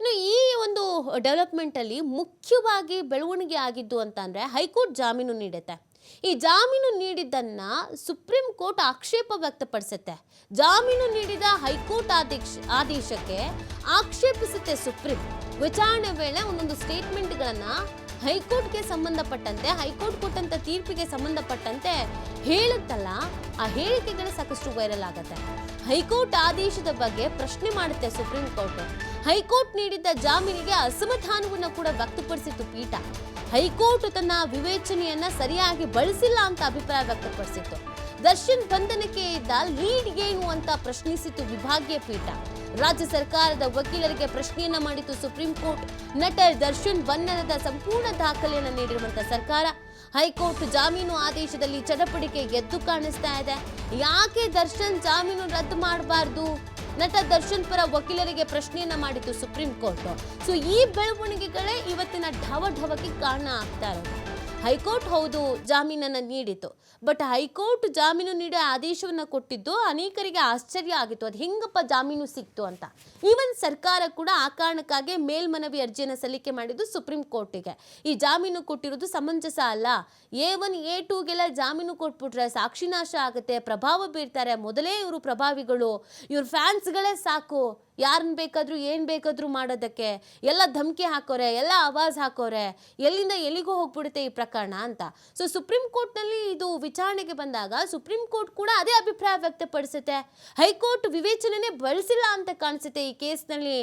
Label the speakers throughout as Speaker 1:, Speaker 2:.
Speaker 1: ಇನ್ನು ಈ ಒಂದು ಡೆವಲಪ್ಮೆಂಟಲ್ಲಿ ಮುಖ್ಯವಾಗಿ ಬೆಳವಣಿಗೆ ಆಗಿದ್ದು ಅಂತ ಅಂದರೆ ಹೈಕೋರ್ಟ್ ಜಾಮೀನು ನೀಡುತ್ತೆ. ಈ ಜಾಮೀನು ನೀಡಿದ್ದನ್ನು ಸುಪ್ರೀಂ ಕೋರ್ಟ್ ಆಕ್ಷೇಪ ವ್ಯಕ್ತಪಡಿಸುತ್ತೆ. ಜಾಮೀನು ನೀಡಿದ ಹೈಕೋರ್ಟ್ ಆದೇಶ, ಆದೇಶಕ್ಕೆ ಆಕ್ಷೇಪಿಸುತ್ತೆ ಸುಪ್ರೀಂ. ವಿಚಾರಣೆ ವೇಳೆ ಒಂದೊಂದು ಸ್ಟೇಟ್ಮೆಂಟ್ಗಳನ್ನು ಹೈಕೋರ್ಟ್ಗೆ ಸಂಬಂಧಪಟ್ಟಂತೆ, ಹೈಕೋರ್ಟ್ ಕೊಟ್ಟಂತ ತೀರ್ಪಿಗೆ ಸಂಬಂಧಪಟ್ಟಂತೆ ಹೇಳುತ್ತಲ್ಲ, ಆ ಹೇಳಿಕೆಗಳು ಸಾಕಷ್ಟು ವೈರಲ್ ಆಗುತ್ತೆ. ಹೈಕೋರ್ಟ್ ಆದೇಶದ ಬಗ್ಗೆ ಪ್ರಶ್ನೆ ಮಾಡುತ್ತೆ ಸುಪ್ರೀಂ ಕೋರ್ಟ್. ಹೈಕೋರ್ಟ್ ನೀಡಿದ್ದ ಜಾಮೀನಿಗೆ ಅಸಮಾಧಾನವನ್ನು ಕೂಡ ವ್ಯಕ್ತಪಡಿಸಿತ್ತು ಪೀಠ. ಹೈಕೋರ್ಟ್ ತನ್ನ ವಿವೇಚನೆಯನ್ನ ಸರಿಯಾಗಿ ಬಳಸಿಲ್ಲ ಅಂತ ಅಭಿಪ್ರಾಯ ವ್ಯಕ್ತಪಡಿಸಿತ್ತು. ದರ್ಶನ್ ಬಂಧನಕ್ಕೆ ಇದ್ದ ಲೀಡ್ ಏನು ಅಂತ ಪ್ರಶ್ನಿಸಿತು ವಿಭಾಗೀಯ ಪೀಠ. ರಾಜ್ಯ ಸರ್ಕಾರದ ವಕೀಲರಿಗೆ ಪ್ರಶ್ನೆಯನ್ನ ಮಾಡಿತು ಸುಪ್ರೀಂ ಕೋರ್ಟ್. ನಟ ದರ್ಶನ್ ಬಂಧನದ ಸಂಪೂರ್ಣ ದಾಖಲೆಯನ್ನು ನೀಡಿರುವಂತಹ ಸರ್ಕಾರ. ಹೈಕೋರ್ಟ್ ಜಾಮೀನು ಆದೇಶದಲ್ಲಿ ಚಡಪಡಿಕೆ ಎದ್ದು ಕಾಣಿಸ್ತಾ ಇದೆ. ಯಾಕೆ ದರ್ಶನ್ ಜಾಮೀನು ರದ್ದು ಮಾಡಬಾರ್ದು? ನಟ ದರ್ಶನ್ ಪರ ವಕೀಲರಿಗೆ ಪ್ರಶ್ನೆಯನ್ನ ಮಾಡಿತ್ತು ಸುಪ್ರೀಂ ಕೋರ್ಟ್. ಸೊ ಈ ಬೆಳವಣಿಗೆಗಳೇ ಇವತ್ತಿನ ಢವ ಢವಕ್ಕೆ ಕಾರಣ ಆಗ್ತಾ ಇರೋದು. ಹೈಕೋರ್ಟ್ ಹೌದು, ಜಾಮೀನನ್ನು ನೀಡಿತು ಬಟ್ ಹೈಕೋರ್ಟ್ ಜಾಮೀನು ನೀಡೋ ಆದೇಶವನ್ನು ಕೊಟ್ಟಿದ್ದು ಅನೇಕರಿಗೆ ಆಶ್ಚರ್ಯ ಆಗಿತ್ತು. ಅದು ಹೆಂಗಪ್ಪ ಜಾಮೀನು ಸಿಕ್ತು ಅಂತ. ಈವನ್ ಸರ್ಕಾರ ಕೂಡ ಆ ಕಾರಣಕ್ಕಾಗಿ ಮೇಲ್ಮನವಿ ಅರ್ಜಿಯನ್ನು ಸಲ್ಲಿಕೆ ಮಾಡಿದ್ದು ಸುಪ್ರೀಂ ಕೋರ್ಟಿಗೆ. ಈ ಜಾಮೀನು ಕೊಟ್ಟಿರೋದು ಸಮಂಜಸ ಅಲ್ಲ. ಎ ಒನ್ ಎ ಟೂಗೆಲ್ಲ ಜಾಮೀನು ಕೊಟ್ಬಿಟ್ರೆ ಸಾಕ್ಷಿನಾಶ ಆಗುತ್ತೆ, ಪ್ರಭಾವ ಬೀರ್ತಾರೆ. ಮೊದಲೇ ಇವರು ಪ್ರಭಾವಿಗಳು. ಇವ್ರ ಫ್ಯಾನ್ಸ್ಗಳೇ ಸಾಕು. ಯಾರನ್ನ ಬೇಕಾದರೂ, ಏನು ಬೇಕಾದರೂ ಮಾಡೋದಕ್ಕೆ, ಎಲ್ಲ ಧಮಕಿ ಹಾಕೋರೆ, ಎಲ್ಲ ಆವಾಜ್ ಹಾಕೋರೆ, ಎಲ್ಲಿಂದ ಎಲ್ಲಿಗೂ ಹೋಗ್ಬಿಡುತ್ತೆ ಈ ಪ್ರಕರಣ ಅಂತ. ಸೊ ಸುಪ್ರೀಂ ಕೋರ್ಟ್ನಲ್ಲಿ ಇದು ವಿಚಾರಣೆಗೆ ಬಂದಾಗ ಸುಪ್ರೀಂ ಕೋರ್ಟ್ ಕೂಡ ಅದೇ ಅಭಿಪ್ರಾಯ ವ್ಯಕ್ತಪಡಿಸುತ್ತೆ. ಹೈಕೋರ್ಟ್ ವಿವೇಚನೆನೇ ಬಳಸಿಲ್ಲ ಅಂತ ಕಾಣಿಸುತ್ತೆ ಈ ಕೇಸ್ನಲ್ಲಿ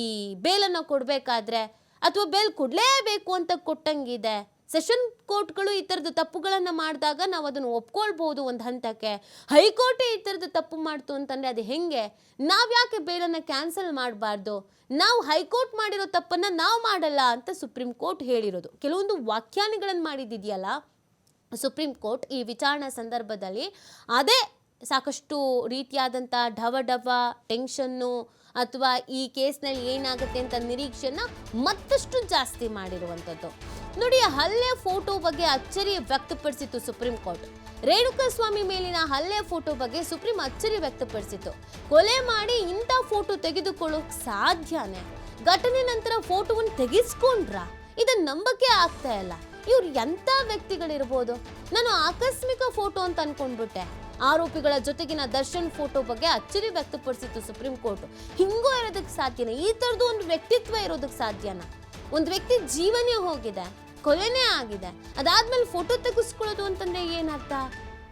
Speaker 1: ಈ ಬೇಲನ್ನು ಕೊಡಬೇಕಾದ್ರೆ. ಅಥವಾ ಬೇಲ್ ಕೊಡಲೇಬೇಕು ಅಂತ ಕೊಟ್ಟಂಗಿದೆ. ಸೆಷನ್ ಕೋರ್ಟ್ಗಳು ಈ ಥರದ ತಪ್ಪುಗಳನ್ನು ಮಾಡಿದಾಗ ನಾವು ಅದನ್ನು ಒಪ್ಕೊಳ್ಬೋದು ಒಂದು ಹಂತಕ್ಕೆ. ಹೈಕೋರ್ಟೇ ಈ ಥರದ ತಪ್ಪು ಮಾಡ್ತು ಅಂತಂದರೆ ಅದು ಹೆಂಗೆ? ನಾವು ಯಾಕೆ ಬೇಲನ್ನು ಕ್ಯಾನ್ಸಲ್ ಮಾಡಬಾರ್ದು? ನಾವು ಹೈಕೋರ್ಟ್ ಮಾಡಿರೋ ತಪ್ಪನ್ನು ನಾವು ಮಾಡಲ್ಲ ಅಂತ ಸುಪ್ರೀಂ ಕೋರ್ಟ್ ಹೇಳಿರೋದು. ಕೆಲವೊಂದು ವ್ಯಾಖ್ಯಾನಗಳನ್ನು ಮಾಡಿದ್ದಿದೆಯಲ್ಲ? ಸುಪ್ರೀಂ ಕೋರ್ಟ್ ಈ ವಿಚಾರಣಾ ಸಂದರ್ಭದಲ್ಲಿ ಅದೇ ಸಾಕಷ್ಟು ರೀತಿಯಾದಂಥ ಢವ ಢವ ಟೆನ್ಷನ್ನು ಅಥವಾ ಈ ಕೇಸ್ನಲ್ಲಿ ಏನಾಗುತ್ತೆ ಅಂತ ನಿರೀಕ್ಷೆನ ಮತ್ತಷ್ಟು ಜಾಸ್ತಿ ಮಾಡಿರುವಂಥದ್ದು. ನೋಡಿ ಹಲ್ಲೆ ಫೋಟೋ ಬಗ್ಗೆ ಅಚ್ಚರಿ ವ್ಯಕ್ತಪಡಿಸಿತ್ತು ಸುಪ್ರೀಂ ಕೋರ್ಟ್. ರೇಣುಕಾಸ್ವಾಮಿ ಮೇಲಿನ ಹಲ್ಲೆ ಫೋಟೋ ಬಗ್ಗೆ ಸುಪ್ರೀಂ ಅಚ್ಚರಿ ವ್ಯಕ್ತಪಡಿಸಿತ್ತು. ಕೊಲೆ ಮಾಡಿ ಇಂಥ ಫೋಟೋ ತೆಗೆದುಕೊಳ್ಳೋಕೆ ಸಾಧ್ಯನೇ? ಘಟನೆ ನಂತರ ಫೋಟೋವನ್ನು ತೆಗೆಸ್ಕೊಂಡ್ರಾ? ಇದನ್ನ ನಂಬಕ್ಕೆ ಆಗ್ತಾ ಇಲ್ಲ. ಇವ್ರು ಎಂಥ ವ್ಯಕ್ತಿಗಳಿರ್ಬೋದು? ನಾನು ಆಕಸ್ಮಿಕ ಫೋಟೋ ಅಂತ ಅನ್ಕೊಂಡ್ಬಿಟ್ಟೆ. ಆರೋಪಿಗಳ ಜೊತೆಗಿನ ದರ್ಶನ್ ಫೋಟೋ ಬಗ್ಗೆ ಅಚ್ಚರಿ ವ್ಯಕ್ತಪಡಿಸಿತ್ತು ಸುಪ್ರೀಂ ಕೋರ್ಟ್. ಹಿಂಗೂ ಇರೋದಕ್ಕೆ ಸಾಧ್ಯನೇ? ಈ ಥರದ್ದು ಒಂದು ವ್ಯಕ್ತಿತ್ವ ಇರೋದಕ್ಕೆ ಸಾಧ್ಯನಾ? ಒಂದು ವ್ಯಕ್ತಿ ಜೀವನೇ ಹೋಗಿದೆ. ಕೊಲೆನೇ ಆಗಿದೆ. ಅದಾದ್ಮೇಲೆ ಫೋಟೋ ತೆಗೆಸ್ಕೊಳ್ಳೋದು ಅಂತಂದ್ರೆ ಏನರ್ಥ?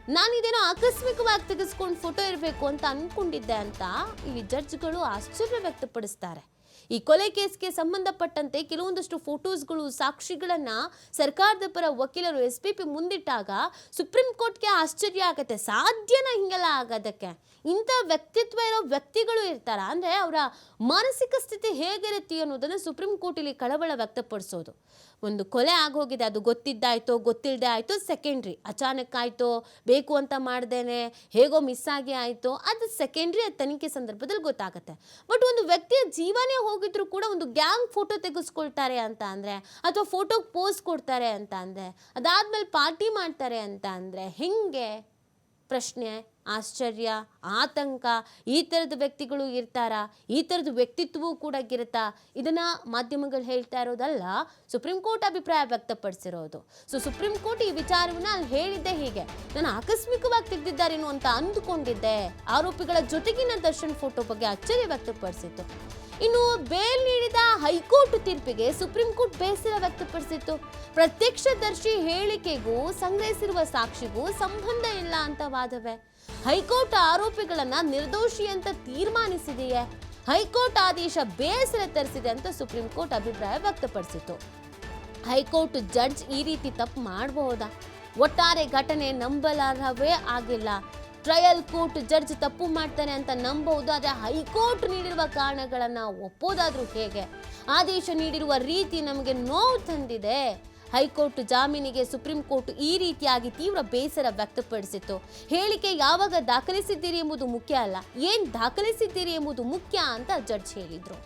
Speaker 1: ನಾನು ಇದೇನೋ ಆಕಸ್ಮಿಕವಾಗಿ ತೆಗೆಸ್ಕೊಂಡು ಫೋಟೋ ಇರಬೇಕು ಅಂತ ಅಂದ್ಕೊಂಡಿದ್ದೆ ಅಂತ ಈ ಜಡ್ಜ್ಗಳು ಆಶ್ಚರ್ಯ ವ್ಯಕ್ತಪಡಿಸ್ತಾರೆ. ಈ ಕೊಲೆ ಕೇಸ್ಗೆ ಸಂಬಂಧಪಟ್ಟಂತೆ ಕೆಲವೊಂದಷ್ಟು ಫೋಟೋಸ್ಗಳು ಸಾಕ್ಷಿಗಳನ್ನ ಸರ್ಕಾರದ ಪರ ವಕೀಲರು ಎಸ್ ಪಿ ಪಿ ಮುಂದಿಟ್ಟಾಗ ಸುಪ್ರೀಂ ಕೋರ್ಟ್ಗೆ ಆಶ್ಚರ್ಯ ಆಗತ್ತೆ. ಸಾಧ್ಯನ ಹಿಂಗೆಲ್ಲ ಆಗೋದಕ್ಕೆ? ಇಂಥ ವ್ಯಕ್ತಿತ್ವ ಇರೋ ವ್ಯಕ್ತಿಗಳು ಇರ್ತಾರ. ಅಂದ್ರೆ ಅವರ ಮಾನಸಿಕ ಸ್ಥಿತಿ ಹೇಗಿರುತ್ತೆ ಅನ್ನೋದನ್ನು ಸುಪ್ರೀಂ ಕೋರ್ಟಲ್ಲಿ ಕಳವಳ ವ್ಯಕ್ತಪಡಿಸೋದು. ಒಂದು ಕೊಲೆ ಆಗೋಗಿದೆ, ಅದು ಗೊತ್ತಿದ್ದಾಯ್ತೋ, ಗೊತ್ತಿಲ್ಲದೆ ಆಯ್ತೋ ಸೆಕೆಂಡ್ರಿ ಅಚಾನಕ್ ಆಯಿತೋ, ಬೇಕು ಅಂತ ಮಾಡ್ದೇನೆ, ಹೇಗೋ ಮಿಸ್ ಆಗಿ ಆಯಿತೋ, ಅದು ಸೆಕೆಂಡ್ರಿ ತನಿಖೆ ಸಂದರ್ಭದಲ್ಲಿ ಗೊತ್ತಾಗುತ್ತೆ. ಬಟ್ ಒಂದು ವ್ಯಕ್ತಿಯ ಜೀವನೇ ಹೋಗಿದ್ರು ಕೂಡ ಒಂದು ಗ್ಯಾಂಗ್ ಫೋಟೋ ತೆಗೆಸ್ಕೊಳ್ತಾರೆ ಅಂತ ಅಂದರೆ, ಅಥವಾ ಫೋಟೋಗೆ ಪೋಸ್ ಕೊಡ್ತಾರೆ ಅಂತ ಅಂದರೆ, ಅದಾದ್ಮೇಲೆ ಪಾರ್ಟಿ ಮಾಡ್ತಾರೆ ಅಂತ ಅಂದರೆ ಹೆಂಗೆ? ಪ್ರಶ್ನೆ, ಆಶ್ಚರ್ಯ, ಆತಂಕ, ಈ ಥರದ ವ್ಯಕ್ತಿಗಳು ಇರ್ತಾರಾ? ಈ ಥರದ ವ್ಯಕ್ತಿತ್ವವೂ ಕೂಡ ಇರುತ್ತಾ? ಇದನ್ನ ಮಾಧ್ಯಮಗಳು ಹೇಳ್ತಾ ಇರೋದಲ್ಲ, ಸುಪ್ರೀಂ ಕೋರ್ಟ್ ಅಭಿಪ್ರಾಯ ವ್ಯಕ್ತಪಡಿಸಿರೋದು. ಸೊ ಸುಪ್ರೀಂ ಕೋರ್ಟ್ ಈ ವಿಚಾರವನ್ನ ಅಲ್ಲಿ ಹೇಳಿದ್ದೆ ಹೀಗೆ. ನಾನು ಆಕಸ್ಮಿಕವಾಗಿ ತೆಗೆದಿದ್ದಾರೇನು ಅಂತ ಅಂದುಕೊಂಡಿದ್ದೆ. ಆರೋಪಿಗಳ ಜೊತೆಗಿನ ದರ್ಶನ್ ಫೋಟೋ ಬಗ್ಗೆ ಅಚ್ಚರಿ ವ್ಯಕ್ತಪಡಿಸಿತ್ತು. ಇನ್ನು ಬೇಲ್ ನೀಡಿದ ಹೈಕೋರ್ಟ್ ತೀರ್ಪಿಗೆ ಸುಪ್ರೀಂ ಕೋರ್ಟ್ ಬೇಸರ ವ್ಯಕ್ತಪಡಿಸಿತ್ತು. ಪ್ರತ್ಯಕ್ಷದರ್ಶಿ ಹೇಳಿಕೆಗೂ ಸಂಗ್ರಹಿಸಿರುವ ಸಾಕ್ಷಿಗೂ ಸಂಬಂಧ ಇಲ್ಲ ಅಂತ ವಾದವೇ. ಹೈಕೋರ್ಟ್ ಆರೋಪಿಗಳನ್ನ ನಿರ್ದೋಷಿ ಅಂತ ತೀರ್ಮಾನಿಸಿದೆಯೇ? ಹೈಕೋರ್ಟ್ ಆದೇಶ ಬೇಸರ ತರಿಸಿದೆ ಅಂತ ಸುಪ್ರೀಂ ಕೋರ್ಟ್ ಅಭಿಪ್ರಾಯ ವ್ಯಕ್ತಪಡಿಸಿತು ಹೈಕೋರ್ಟ್ ಜಡ್ಜ್ ಈ ರೀತಿ ತಪ್ಪು ಮಾಡಬಹುದಾ ಒಟ್ಟಾರೆ ಘಟನೆ ನಂಬಲಾರ್ಹವೇ ಆಗಿಲ್ಲ. ಟ್ರಯಲ್ ಕೋರ್ಟ್ ಜಡ್ಜ್ ತಪ್ಪು ಮಾಡ್ತಾನೆ ಅಂತ ನಂಬಬಹುದು ಆದರೆ ಹೈಕೋರ್ಟ್ ನೀಡಿರುವ ಕಾರಣಗಳನ್ನು ಒಪ್ಪೋದಾದರೂ ಹೇಗೆ? ಆದೇಶ ನೀಡಿರುವ ರೀತಿ ನಮಗೆ ನೋವು ತಂದಿದೆ. ಹೈಕೋರ್ಟ್ ಜಾಮೀನಿಗೆ ಸುಪ್ರೀಂ ಕೋರ್ಟ್ ಈ ರೀತಿಯಾಗಿ ತೀವ್ರ ಬೇಸರ ವ್ಯಕ್ತಪಡಿಸಿತ್ತು. ಹೇಳಿಕೆ ಯಾವಾಗ ದಾಖಲಿಸಿದ್ದೀರಿ ಎಂಬುದು ಮುಖ್ಯ ಅಲ್ಲ, ಏನು ದಾಖಲಿಸಿದ್ದೀರಿ ಎಂಬುದು ಮುಖ್ಯ ಅಂತ ಜಡ್ಜ್ ಹೇಳಿದ್ರು.